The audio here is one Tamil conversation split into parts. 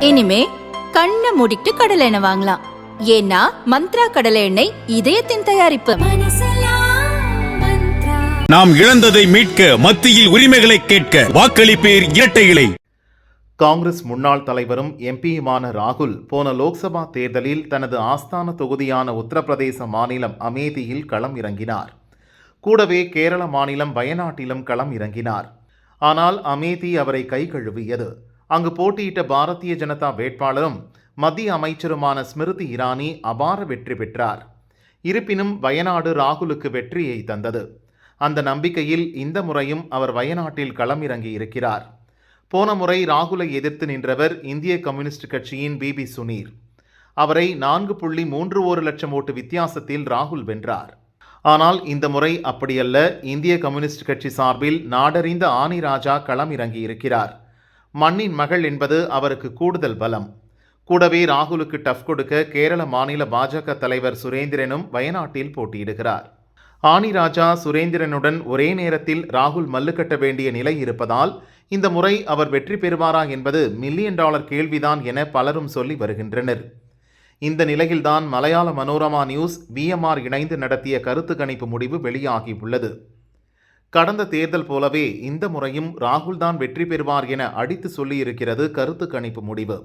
இனிமே கண்ணை மூடிட்டு கடலை எண்ணெய் வாங்கலாம். ஏன்னா மந்த்ரா கடலை எண்ணெய் இதயத்தின் தயாரிப்பு. நாம் இழந்ததை மீட்க மத்தியில் உரிமைகளை கேட்க வாக்களிப்பேர் இரட்டை இலை காங்கிரஸ் முன்னாள் தலைவரும் எம்பியுமான ராகுல் போன லோக்சபா தேர்தலில் தனது ஆஸ்தான தொகுதியான உத்தரப்பிரதேச மாநிலம் அமேதியில் களம் இறங்கினார். கூடவே கேரள மாநிலம் வயநாட்டிலும் களம் இறங்கினார். ஆனால் அமேதி அவரை கை கழுவியது. அங்கு போட்டியிட்ட பாரதிய ஜனதா வேட்பாளரும் மத்திய அமைச்சருமான ஸ்மிருதி இரானி அபார வெற்றி பெற்றார். இருப்பினும் வயநாடு ராகுலுக்கு வெற்றியை தந்தது. அந்த நம்பிக்கையில் இந்த முறையும் அவர் வயநாட்டில் களம் இறங்கி இருக்கிறார். போன முறை ராகுலை எதிர்த்து நின்றவர் இந்திய கம்யூனிஸ்ட் கட்சியின் பிபி சுனீர். அவரை நான்கு புள்ளி மூன்று ஒரு லட்சம் ஓட்டு வித்தியாசத்தில் ராகுல் வென்றார். ஆனால் இந்த முறை அப்படியல்ல இந்திய கம்யூனிஸ்ட் கட்சி சார்பில் நாடறிந்த ஆனி ராஜா களம் இறங்கி இருக்கிறார். மண்ணின் மகள் என்பது அவருக்கு கூடுதல் பலம். கூடவே ராகுலுக்கு டஃப் கொடுக்க கேரள மாநில பாஜக தலைவர் சுரேந்திரனும் வயநாட்டில் போட்டியிடுகிறார். ஆணிராஜா சுரேந்திரனுடன் ஒரே நேரத்தில் ராகுல் மல்லு கட்ட வேண்டிய நிலை இருப்பதால் இந்த முறை அவர் வெற்றி பெறுவாரா என்பது மில்லியன் டாலர் கேள்விதான் என பலரும் சொல்லி வருகின்றனர். இந்த நிலையில்தான் மலையாள மனோரமா நியூஸ் விஎம்ஆர் இணைந்து நடத்திய கருத்து கணிப்பு முடிவு வெளியாகியுள்ளது. கடந்த தேர்தல் போலவே இந்த முறையும் ராகுல் தான் வெற்றி பெறுவார் என அடித்து சொல்லியிருக்கிறது கருத்து கணிப்பு முடிவு.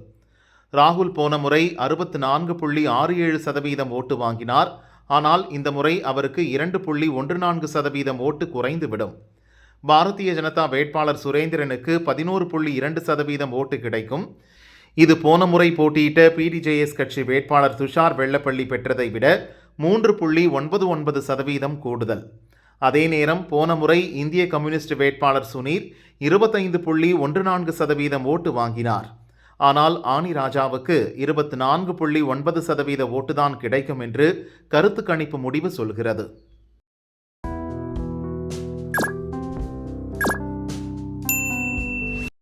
ராகுல் போன முறை அறுபத்து நான்கு புள்ளி ஆறு ஏழு சதவீதம் ஓட்டு வாங்கினார். ஆனால் இந்த முறை அவருக்கு இரண்டு புள்ளி ஒன்று நான்கு சதவீதம் ஓட்டு குறைந்துவிடும். பாரதிய ஜனதா வேட்பாளர் சுரேந்திரனுக்கு பதினோரு புள்ளி இரண்டு சதவீதம் ஓட்டு கிடைக்கும். இது போன முறை போட்டியிட்ட பிடிஜேஎஸ் கட்சி வேட்பாளர் துஷார் வெள்ளப்பள்ளி பெற்றதை விட மூன்று புள்ளி ஒன்பது ஒன்பது சதவீதம் கூடுதல். அதே நேரம் போன முறை இந்திய கம்யூனிஸ்ட் வேட்பாளர் சுனீர் இருபத்தைந்து புள்ளி ஒன்று நான்கு சதவீதம் ஓட்டு வாங்கினார். ஆனால் ஆனி ராஜாவுக்கு இருபத்தி நான்கு புள்ளி ஒன்பது சதவீத ஓட்டுதான் கிடைக்கும் என்று கருத்து கணிப்பு முடிவு சொல்கிறது.